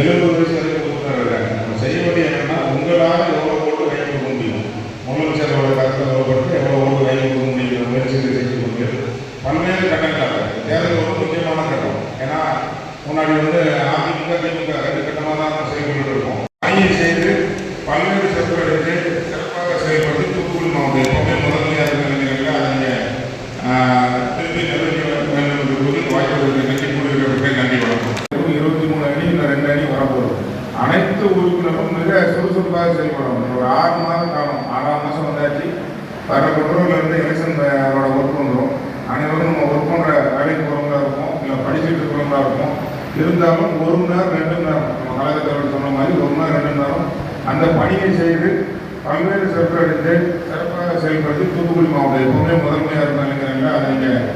எழுபது வயசு வரைக்கும் கொடுத்தவங்க இருக்காங்க. நம்ம செய்ய வேண்டிய என்னன்னா உங்களால் எவ்வளோ ஓட்டு வாங்கி கொடுக்க முடியும்? முதலமைச்சரோட கருத்தை வலுப்படுத்தி எவ்வளோ ஓட்டு வாங்கி கொடுக்க முடியும் முயற்சிகளை செஞ்சு கொடுக்குறது பல்வேறு கட்டங்களாக தேர்தல் ஒரு முக்கியமான கட்டம். ஏன்னா முன்னாடி வந்து அதிமுக திமுக ரெண்டு கட்டமாக தான் நம்ம செயல்பட்டு இருக்கோம். பணியை செய்து பல்வேறு சிறப்பு எடுத்து சிறப்பாக செயல்படுத்தி தூத்துக்குடி மாவட்டம் எப்பவுமே முதன்மையாக இருக்கிற நிலையில் அதை நீங்கள் திருப்பி நிறைவேற்ற வேண்டும் என்று கூறி வாய்ப்புகளுக்கு நன்றி கூறுகிறவர்களுக்கு நன்றி வணக்கம் இருபத்தி மூணு அணி இன்னும் ரெண்டு அணி வரப்போகுது அனைத்து உறுப்பினரும் மிக சுறுசுறுப்பாக செயல்படணும் ஒரு ஆறு மாதம் காலம் ஆறாம் மாதம் வந்தாச்சு வர பெட்ரோல்லேருந்து எலெக்ஷனோட ஒர்க் வந்துடும் அனைவரும் நம்ம ஒர்க் பண்ணுற வேலைக்கு போகிறவங்களா இருக்கும் இல்லை படிச்சுட்டு இருக்கிறவங்களா இருக்கும் இருந்தாலும் ஒரு மணி நேரம் ரெண்டு மணி நேரம். நம்ம கழகத்தலைவர் சொன்ன மாதிரி ஒரு மணி நேரம் ரெண்டு மணி நேரம். அந்த பணியை செய்து பல்வேறு சிறப்பு எடுத்து சிறப்பாக செயல்படுத்தி தூத்துக்குடி மாவட்டம் எப்பவுமே முதன்மையாக இருந்தாங்க அதை நீங்கள்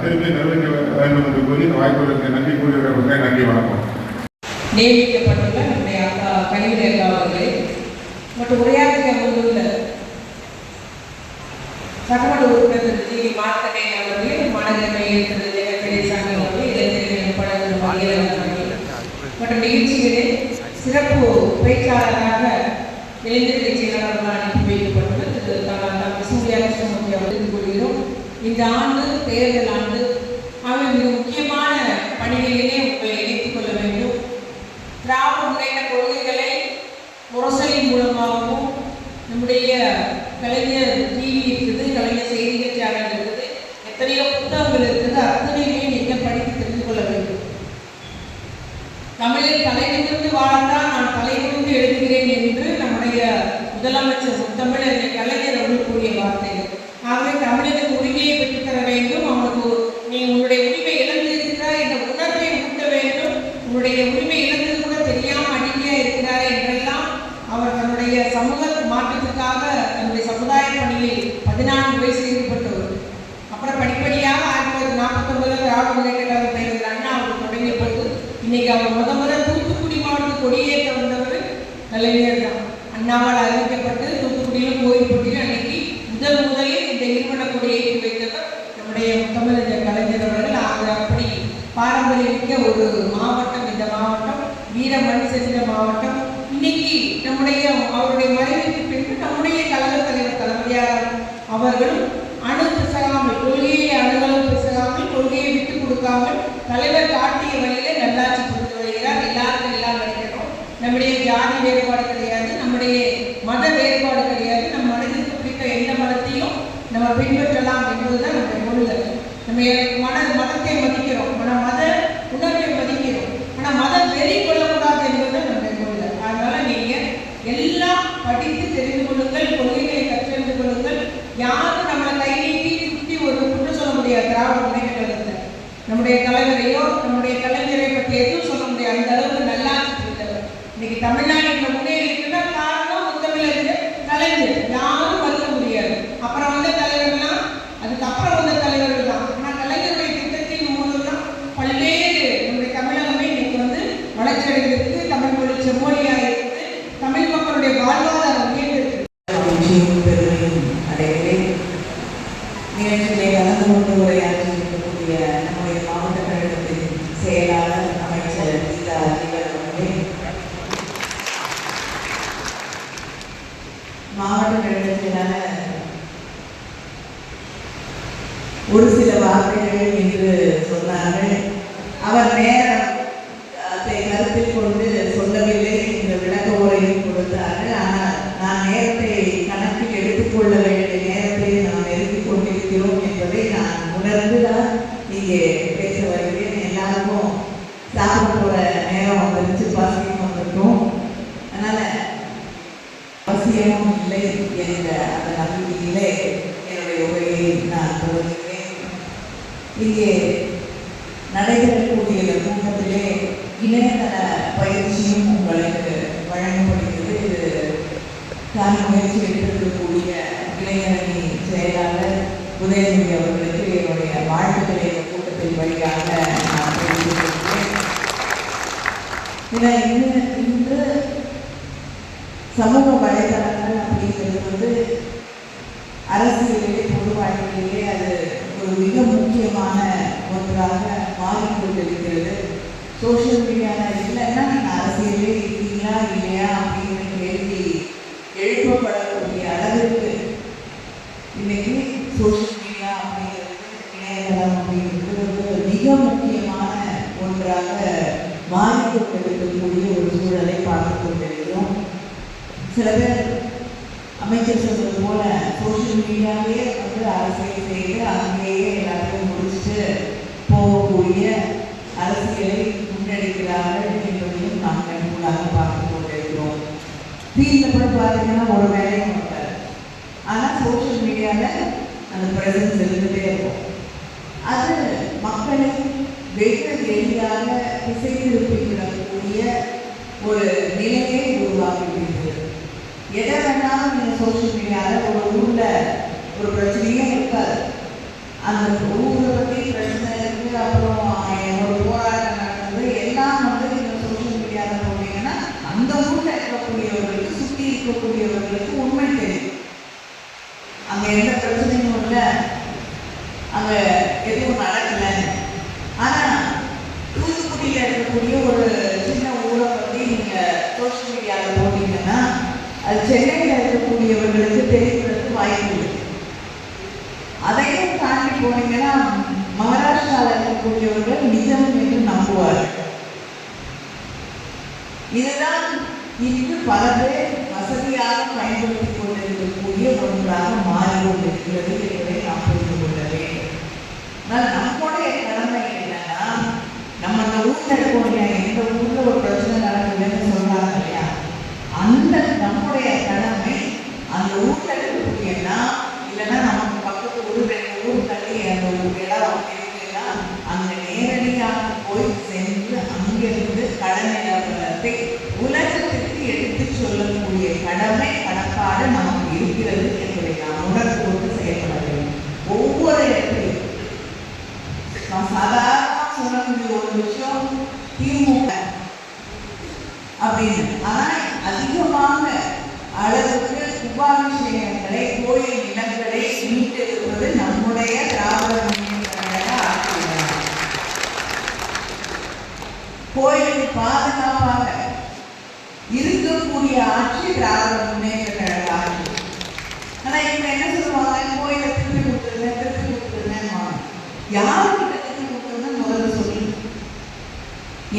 திரும்பி நிர்வகிக்க வேண்டும் என்று கூறி இந்த வாய்ப்புகளுக்கு நன்றி கூறுகிறவர்களுக்கு நன்றி வணக்கம். நியமிக்கப்பட்டுள்ள நம்முடைய அக்கா கனிமொழி அவர்களே மற்றும் உரையாற்றிய அமர்ந்துள்ள சட்டமன்ற உறுப்பினர் திரு ஜி மார்த்தகை அவர்களே மாநகர மேயர் திரு மற்றும் நிகழ்ச்சிகளே சிறப்பு பேச்சாளராக இளைஞர்களை செயலாளர்கள் அனுப்பி வைக்கப்பட்டுள்ள திரு டாக்டர் சூர்யா கிருஷ்ணமூர்த்தி அவர்கள் கூறுகிறோம் இந்த ஆண்டு தேர்தல் ஆண்டு ஆக மிக முக்கியமான பணிகளிலே உங்களை இணைத்துக் கொள்ள வேண்டும். திராவிட முறையின கொள்கைகளை முரசலின் மூலமாகவும் நம்முடைய கலைஞர் டிவி இருக்குது கலைஞர் செய்திகள் சேனல் இருக்குது எத்தனையோ புத்தகங்கள் இருக்குது அத்தனையுமே நீங்கள் படித்து தெரிந்து கொள்ள வேண்டும் தமிழில் தலைநிமிர்ந்து வாழ்ந்தால் நான் தலைநிமிர்ந்து எழுதுகிறேன் என்று நம்முடைய முதலமைச்சர் தமிழர் கலைஞர் அவர்கள் கூறிய வார்த்தைகள். ஆகவே தமிழனுக்கு உரிமையை பெற்றுத்தர வேண்டும். அவனுக்கு நீ உன்னுடைய உரிமை இழந்து இருக்கிறாய் என்ற உணர்வை ஊட்ட வேண்டும். உன்னுடைய உரிமை இழந்தது கூட தெரியாமல் அடிமையாக இருக்கிறார் என்றெல்லாம் அவர் தன்னுடைய சமூக மாற்றத்துக்காக தன்னுடைய சமுதாய பணியில் பதினான்கு வயசு ஈடுபட்டவர். அப்புறம் படிப்படியாக ஆயிரத்தி தொள்ளாயிரத்தி நாற்பத்தொன்பதுல திராவிட முன்னேற்ற கழக அண்ணா அவர் தொடங்கிய இன்னைக்கு அவர் முத முதல் கொடியேற்ற வந்தவர் கலைஞர் தான். அண்ணாவால் அறிவிக்கப்பட்டு தூத்துக்குடியிலும் கோயில்பட்டியிலும் அன்னைக்கு முதல் முதலில் இந்த நிறுவன கொடியேற்றி வைத்தவர் நம்முடைய முத்தமிழர் கலைஞர் அவர்கள். ஆக அப்படி பாரம்பரியமிக்க ஒரு மாவட்டம் இந்த மாவட்டம் வீரமண் சென்ற மாவட்டம். இன்னைக்கு நம்முடைய அவருடைய மறைவிற்கு பின்பு நம்முடைய கழக தலைவர் தலைமையாளர் அவர்களும் அணு பிசகாமல் கொள்கையை அணுகளும் பிசகாமல் கொள்கையை விட்டு கொடுக்காமல் தலைவர் காட்டிய வழியிலே மனத்தை மதிக்கிறோம். மன மத உணர்வை மதிக்கிறோம் ஆனா மத வெறி கொள்ளக்கூடாது என்பது நம்முடைய கொள்கை அதனால நீங்க எல்லாம் படித்து தெரிந்து கொள்ளுங்கள் கொள்கைகளை கற்றறிந்து கொள்ளுங்கள் யாரும் நம்மளை கை நீட்டி சுற்றி ஒரு குற்றம் சொல்ல முடியாது திராவிட முன்னேற்ற கழகத்தை நம்முடைய தலைவரையோ நம்முடைய கலைஞரை பற்றி எதுவும் சொல்ல முடியாது அந்த அளவுக்கு நல்லாட்சி புரிந்தவர் இன்னைக்கு தமிழ்நாடு இந்த முன்னேறி இருக்குன்னா காரணம் முத்தமிழர் கலைஞர் யாரும் மறுக்க முடியாது அப்புறம் வந்த தலைவர்லாம் அதுக்கப்புறம் வந்த தலைவர்கள் தான் ஆனால் கலைஞருடைய திட்டத்தின் மூலம் தான் பல்வேறு நம்முடைய தமிழகமே இன்னைக்கு வந்து வளர்ச்சி அடைந்திருக்கு தமிழ் மொழி செம்மொழியாக இருக்குது தமிழ் மக்களுடைய வாழ்வாதாரம் உயர்ந்திருக்கு மகிழ்ச்சியும் பெருமையும் அடைகிறேன் நிகழ்ச்சியிலே கலந்து கொண்டு உரையாற்றி இருக்கக்கூடிய நம்முடைய மாவட்ட கழகத்தின் செயலாளர் அமைச்சர் கீதா ஜீவன் அவர்களே மாவட்ட கழகத்திலான ஒரு சில வார்த்தைகள் என்று சொன்னார்கள் அவர் நேரம் அதை கருத்தில் கொண்டு சொல்லவில்லை இந்த என்ற அந்த நம்பிக்கையிலே என்னுடைய உரையை நான் தொடங்குகிறேன் இங்கே நடைபெறக்கூடிய இந்த கூட்டத்திலே இணையதள பயிற்சியும் உங்களுக்கு வழங்கப்படுகிறது. இது தான் முயற்சி எடுத்திருக்கக்கூடிய இளைஞரணி செயலாளர் உதயநிதி அவர்களுக்கு என்னுடைய வாழ்த்துக்களை இந்த கூட்டத்தின் வழியாக நான் தெரிவித்திருக்கிறேன் ஏன்னா இன்று சமூக வலைதளங்கள் அப்படிங்கிறது வந்து அரசியலிலே பொது வாழ்க்கையிலே அது ஒரு மிக முக்கியமான ஒன்றாக மாறிக்கொண்டிருக்கிறது. சோசியல் மீடியாவில் இல்லைன்னா நீங்கள் அரசியலே இருக்கீங்களா இல்லையா அப்படிங்கிற கேள்வி எழுப்பப்படக்கூடிய அளவிற்கு இன்னைக்கு சோசியல் மீடியா அப்படிங்கிறது இணையதளம் அப்படிங்கிறது ஒரு மிக முக்கியமான ஒன்றாக மாறிக்கொண்டிருக்கக்கூடிய ஒரு சூழலை பார்த்து கொண்டிருக்கிறோம். சில பேர் அமைச்சர் சொன்னது போல சோஷியல் மீடியாவே வந்து அரசியல் செய்து அங்கேயே எல்லாத்தையும் முடிச்சுட்டு போகக்கூடிய அரசியலை முன்னெடுக்கிறார்கள் என்பதையும் நாம் கண்கூடாக பார்த்து கொண்டிருக்கிறோம். ஃபீல்டில் பார்த்தீங்கன்னா ஒரு வேலையும் வந்தார் ஆனால் சோஷியல் மீடியாவில் அந்த பிரசன்ஸ் இருந்துகிட்டே இருக்கும். அது மக்களை வெகு எளிதாக திசை திருப்பிவிடக்கூடிய ஒரு நிலையை உருவாக்கிவிடுகிறது எதை வேணாலும் நீங்கள் சோஷியல் மீடியாவில் ஒரு ஊரில் ஒரு பிரச்சனையே இருக்காது. அந்த ஊரை பற்றி பிரச்சனை இருக்குது அப்புறம் அஹ், ஒரு போராட்டம் நடந்தது எல்லாம் வந்து நீங்கள் சோஷியல் மீடியாவில் போனீங்கன்னா அந்த ஊரில் இருக்கக்கூடியவர்களுக்கு சுற்றி இருக்கக்கூடியவர்களுக்கு உண்மை தெரியும் அங்கே எந்த பிரச்சனையும் இல்லை அங்கே எதுவும் நடக்கலை ஆனால் தூத்துக்குடியில் இருக்கக்கூடிய ஒரு சின்ன ஊரை பற்றி நீங்கள் சோஷியல் மீடியாவில் போட்டீங்கன்னா அது சென்னையில் இருக்கக்கூடியவர்களுக்கு தெரிவதற்கு வாய்ப்பு இருக்கு அதையும் தாண்டி போனீங்கன்னா மகாராஷ்டிராவில் இருக்கக்கூடியவர்கள் நிஜம் என்று நம்புவார்கள். இதுதான் இன்று பல பேர் வசதியாக பயன்படுத்திக் கொண்டிருக்கக்கூடிய ஒன்றாக மாறி என்பதை நாம் புரிந்து கொள்ள வேண்டும் ஆனால் நம்முடைய கடமை என்னன்னா நம்ம அந்த ஊர்ல இருக்கோம் இல்லையா எந்த ஊர்ல ஒரு பிரச்சனை நடக்குதுன்னு சொல்றாங்க இல்லையா அந்த நம்முடைய கடமை அந்த ஊர்ல இருக்கக்கூடியனா இல்லைன்னா நமக்கு பக்கத்து ஊர் ரெண்டு ஊர் தள்ளி அந்த ஒரு இடம் இருக்குன்னா அங்க நேரடியாக போய் சென்று அங்கிருந்து கடமை நிலவரத்தை உலகத்திற்கு எடுத்துச் சொல்லக்கூடிய கடமை கடப்பாடு நமக்கு இருக்கிறது என்பதை நாம் உணர்ந்து கொண்டு செயல்பட வேண்டும் ஒவ்வொரு இடத்திலும் நான் சாதாரணமா சொல்லக்கூடிய ஒரு விஷயம் திமுக அப்படின்னு. ஆனால் அதிகமாக அளவுக்கு உபாபிஷேகங்களை கோயில் கோயில் பாதுகாப்பாக இருக்கக்கூடிய ஆட்சி திராவிட முன்னேற்ற கழக ஆட்சி ஆனா இப்ப என்ன சொல்லுவாங்க? கோயிலை திருப்பி கொடுத்துருந்தேன் திருப்பி கொடுத்துருந்தேன் யாருக்கிட்ட திருப்பி கொடுத்துருங்க முதல்ல சொல்லி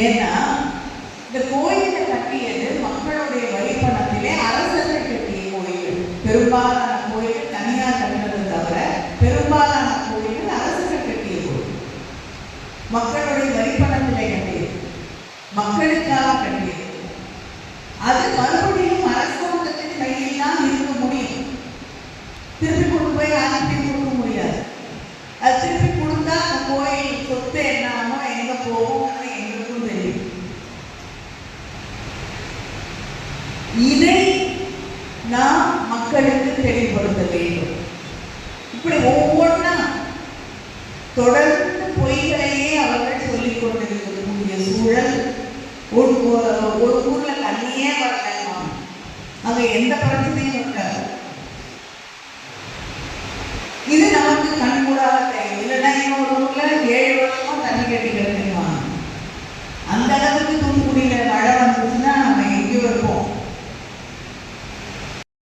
ஏன்னா இந்த கோயிலை கட்டியது மக்களுடைய வழிபணத்திலே அரசர்கள் கட்டிய கோயில். பெரும்பாலான கொண்டிருக்கக்கூடிய சூழல் ஒரு ஒரு ஊர்ல தண்ணியே வரலாம் அங்க எந்த பிரச்சனையும் இருக்காது. இது நமக்கு கண்கூடாக தெரியும் இல்லைன்னா இன்னொரு ஊர்ல ஏழு வருஷமா தண்ணி கட்டி கிடக்குவாங்க அந்த அளவுக்கு தூத்துக்குடியில மழை